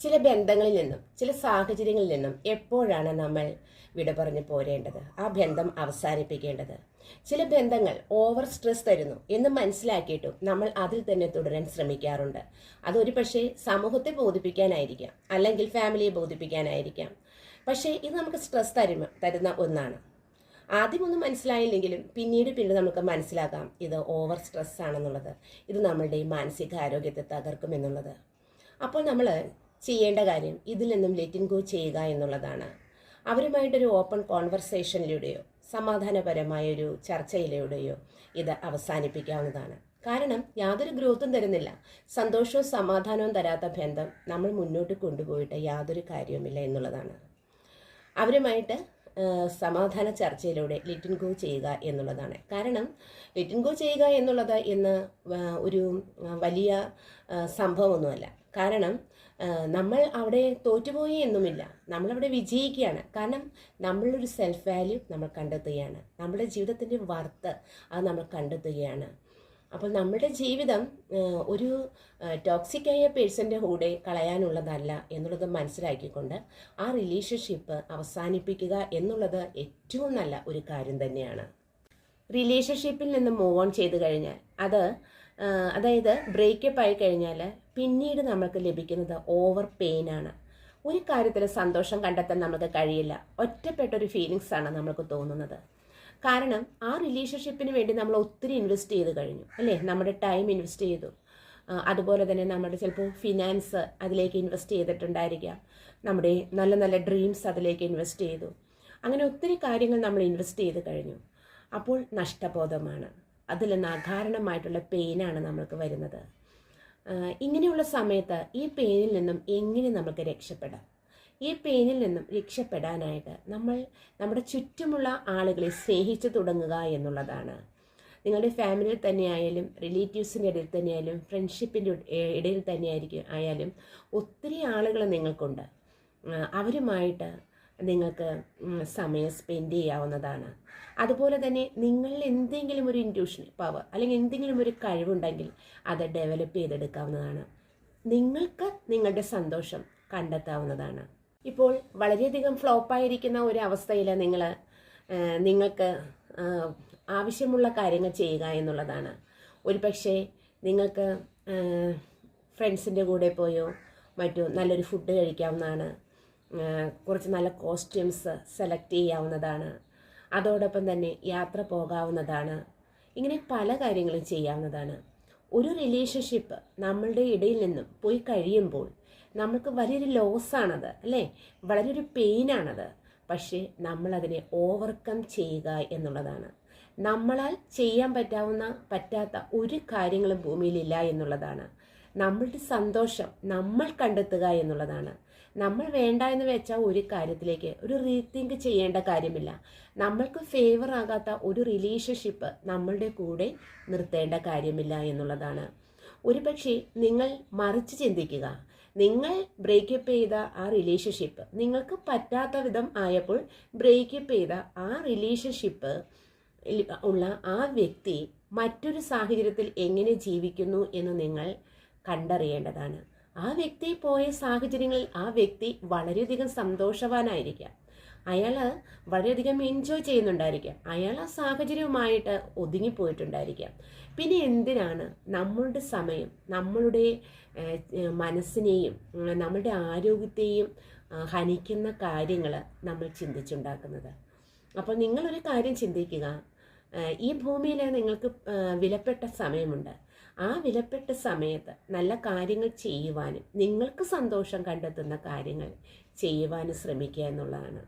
ചില ബന്ധങ്ങളിൽ നിന്നും ചില സാഹചര്യങ്ങളിൽ നിന്നും എപ്പോഴാണ് നമ്മൾ വിട പറഞ്ഞ് പോരേണ്ടത്? ആ ബന്ധം അവസാനിപ്പിക്കേണ്ടത്. ചില ബന്ധങ്ങൾ ഓവർ സ്ട്രെസ് തരുന്നു എന്ന് മനസ്സിലാക്കിയിട്ടും നമ്മൾ അതിൽ തന്നെ തുടരാൻ ശ്രമിക്കാറുണ്ട്. അതൊരു പക്ഷേ സമൂഹത്തെ ബോധിപ്പിക്കാനായിരിക്കാം അല്ലെങ്കിൽ ഫാമിലിയെ ബോധിപ്പിക്കാനായിരിക്കാം. പക്ഷേ ഇത് നമുക്ക് സ്ട്രെസ് തരുമ തരുന്ന ഒന്നാണ്. ആദ്യമൊന്നും മനസ്സിലായില്ലെങ്കിലും പിന്നീട് പിന്നീട് നമുക്ക് മനസ്സിലാക്കാം ഇത് ഓവർ സ്ട്രെസ് ആണെന്നുള്ളത്. ഇത് നമ്മളുടെ മാനസികാരോഗ്യത്തെ തകർക്കുമെന്നുള്ളത് അപ്പോൾ നമ്മൾ ചെയ്യേണ്ട കാര്യം ഇതിൽ നിന്നും ലെറ്റിൻ ഗോ ചെയ്യുക എന്നുള്ളതാണ്. അവരുമായിട്ടൊരു ഓപ്പൺ കോൺവെർസേഷനിലൂടെയോ സമാധാനപരമായ ഒരു ചർച്ചയിലൂടെയോ ഇത് അവസാനിപ്പിക്കാവുന്നതാണ്. കാരണം യാതൊരു ഗ്രോത്തും തരുന്നില്ല. സന്തോഷവും സമാധാനവും തരാത്ത ബന്ധം നമ്മൾ മുന്നോട്ട് കൊണ്ടുപോയിട്ട് യാതൊരു കാര്യവുമില്ല എന്നുള്ളതാണ്. അവരുമായിട്ട് സമാധാന ചർച്ചയിലൂടെ ലിറ്റിൻ ഗോ ചെയ്യുക എന്നുള്ളതാണ്. കാരണം ലിറ്റിൻ ഗോ ചെയ്യുക എന്നുള്ളത് ഇന്ന് ഒരു വലിയ സംഭവമൊന്നുമല്ല. കാരണം നമ്മൾ അവിടെ തോറ്റുപോയി എന്നുമില്ല. നമ്മളവിടെ വിജയിക്കുകയാണ്. കാരണം നമ്മളൊരു സെൽഫ് വാല്യൂ നമ്മൾ കണ്ടെത്തുകയാണ്. നമ്മുടെ ജീവിതത്തിന്റെ വർത്ത് അത് നമ്മൾ കണ്ടെത്തുകയാണ്. അപ്പോൾ നമ്മുടെ ജീവിതം ഒരു ടോക്സിക്കായ പേഴ്സന്റെ കൂടെ കളയാനുള്ളതല്ല എന്നുള്ളത് മനസ്സിലാക്കിക്കൊണ്ട് ആ റിലേഷൻഷിപ്പ് അവസാനിപ്പിക്കുക എന്നുള്ളത് ഏറ്റവും നല്ല ഒരു കാര്യം തന്നെയാണ്. റിലേഷൻഷിപ്പിൽ നിന്ന് മൂവ് ഓൺ ചെയ്ത് കഴിഞ്ഞാൽ അത് അതായത് ബ്രേക്കപ്പ് ആയി കഴിഞ്ഞാൽ പിന്നീട് നമുക്ക് ലഭിക്കുന്നത് ഓവർ പെയിൻ ആണ്. ഒരു കാര്യത്തിൽ സന്തോഷം കണ്ടെത്താൻ നമുക്ക് കഴിയില്ല. ഒറ്റപ്പെട്ട ഒരു ഫീലിങ്സ് ആണ് നമുക്ക് തോന്നുന്നത്. കാരണം ആ റിലേഷൻഷിപ്പിന് വേണ്ടി നമ്മൾ ഒത്തിരി ഇൻവെസ്റ്റ് ചെയ്ത് കഴിഞ്ഞു അല്ലേ? നമ്മുടെ ടൈം ഇൻവെസ്റ്റ് ചെയ്തു. അതുപോലെ തന്നെ നമ്മുടെ ചിലപ്പോൾ ഫിനാൻസ് അതിലേക്ക് ഇൻവെസ്റ്റ് ചെയ്തിട്ടുണ്ടായിരിക്കാം. നമ്മുടെ നല്ല നല്ല ഡ്രീംസ് അതിലേക്ക് ഇൻവെസ്റ്റ് ചെയ്തു. അങ്ങനെ ഒത്തിരി കാര്യങ്ങൾ നമ്മൾ ഇൻവെസ്റ്റ് ചെയ്ത് കഴിഞ്ഞു. അപ്പോൾ നഷ്ടബോധമാണ്. അതിൽ നിന്ന് അകാരണമായിട്ടുള്ള പെയിനാണ് നമ്മൾക്ക് വരുന്നത്. ഇങ്ങനെയുള്ള സമയത്ത് ഈ പെയിനിൽ നിന്നും എങ്ങനെ നമുക്ക് രക്ഷപ്പെടാം? ഈ പെയിനിൽ നിന്നും രക്ഷപ്പെടാനായിട്ട് നമ്മൾ നമ്മുടെ ചുറ്റുമുള്ള ആളുകളെ സ്നേഹിച്ചു തുടങ്ങുക എന്നുള്ളതാണ്. നിങ്ങളുടെ ഫാമിലിയിൽ തന്നെയായാലും റിലേറ്റീവ്സിന്റെ ഇടയിൽ തന്നെയായാലും ഫ്രണ്ട്ഷിപ്പിന്റെ ഇടയിൽ തന്നെയായിരിക്കും ആയാലും ഒത്തിരി ആളുകൾ നിങ്ങൾക്കുണ്ട്. അവരുമായിട്ട് നിങ്ങൾക്ക് സമയം സ്പെൻഡ് ചെയ്യാവുന്നതാണ്. അതുപോലെ തന്നെ നിങ്ങളിൽ എന്തെങ്കിലും ഒരു ഇന്റ്യൂഷൻ പവർ അല്ലെങ്കിൽ എന്തെങ്കിലും ഒരു കഴിവുണ്ടെങ്കിൽ അത് ഡെവലപ്പ് ചെയ്തെടുക്കാവുന്നതാണ്. നിങ്ങൾക്ക് നിങ്ങളുടെ സന്തോഷം കണ്ടെത്താവുന്നതാണ്. ഇപ്പോൾ വളരെയധികം ഫ്ലോപ്പായിരിക്കുന്ന ഒരു അവസ്ഥയിൽ നിങ്ങൾ നിങ്ങൾക്ക് ആവശ്യമുള്ള കാര്യങ്ങൾ ചെയ്യുക എന്നുള്ളതാണ്. ഒരു പക്ഷേ നിങ്ങൾക്ക് ഫ്രണ്ട്സിന്റെ കൂടെ പോയോ മറ്റോ നല്ലൊരു ഫുഡ് കഴിക്കാവുന്നതാണ്. കുറച്ച് നല്ല കോസ്റ്റ്യൂംസ് സെലക്ട് ചെയ്യാവുന്നതാണ്. അതോടൊപ്പം തന്നെ യാത്ര പോകാവുന്നതാണ്. ഇങ്ങനെ പല കാര്യങ്ങളും ചെയ്യാവുന്നതാണ്. ഒരു റിലേഷൻഷിപ്പ് നമ്മളുടെ ഇടയിൽ നിന്നും പോയി കഴിയുമ്പോൾ നമുക്ക് വലിയൊരു ലോസാണത് അല്ലേ? വളരെ ഒരു പെയിനാണത് പക്ഷേ നമ്മളതിനെ ഓവർകം ചെയ്യുക എന്നുള്ളതാണ്. നമ്മളാൽ ചെയ്യാൻ പറ്റാവുന്ന പറ്റാത്ത ഒരു കാര്യങ്ങളും ഭൂമിയിലില്ല എന്നുള്ളതാണ്. നമ്മളുടെ സന്തോഷം നമ്മൾ കണ്ടെത്തുക എന്നുള്ളതാണ്. നമ്മൾ വേണ്ട എന്ന് വെച്ചാൽ ഒരു കാര്യത്തിലേക്ക് ഒരു റീതിങ്ക് ചെയ്യേണ്ട കാര്യമില്ല. നമ്മൾക്ക് ഫേവർ ആകാത്ത ഒരു റിലേഷൻഷിപ്പ് നമ്മളുടെ കൂടെ നിർത്തേണ്ട കാര്യമില്ല എന്നുള്ളതാണ്. ഒരു പക്ഷേ നിങ്ങൾ മറിച്ച് ചിന്തിക്കുക. നിങ്ങൾ ബ്രേക്കപ്പ് ചെയ്ത ആ റിലേഷൻഷിപ്പ് നിങ്ങൾക്ക് പറ്റാത്ത വിധം ആയപ്പോൾ ബ്രേക്കപ്പ് ചെയ്ത ആ റിലേഷൻഷിപ്പ് ഉള്ള ആ വ്യക്തി മറ്റൊരു സാഹചര്യത്തിൽ എങ്ങനെ ജീവിക്കുന്നു എന്ന് നിങ്ങൾ കണ്ടറിയേണ്ടതാണ്. ആ വ്യക്തി പോയ സാഹചര്യങ്ങളിൽ ആ വ്യക്തി വളരെയധികം സന്തോഷവാനായിരിക്കാം. അയാൾ വളരെയധികം എൻജോയ് ചെയ്യുന്നുണ്ടായിരിക്കാം. അയാൾ ആ സാഹചര്യവുമായിട്ട് ഒതുങ്ങിപ്പോയിട്ടുണ്ടായിരിക്കാം. പിന്നെ എന്തിനാണ് നമ്മളുടെ സമയം നമ്മളുടെ മനസ്സിനെയും നമ്മളുടെ ആരോഗ്യത്തെയും ഹനിക്കുന്ന കാര്യങ്ങൾ നമ്മൾ ചിന്തിച്ചുണ്ടാക്കുന്നത്? അപ്പോൾ നിങ്ങളൊരു കാര്യം ചിന്തിക്കുക. ഈ ഭൂമിയിൽ നിങ്ങൾക്ക് വിലപ്പെട്ട സമയമുണ്ട്. ആ വിലപ്പെട്ട സമയത്ത് നല്ല കാര്യങ്ങൾ ചെയ്യുവാനും നിങ്ങൾക്ക് സന്തോഷം കണ്ടെത്തുന്ന കാര്യങ്ങൾ ചെയ്യുവാനും ശ്രമിക്കുക എന്നുള്ളതാണ്.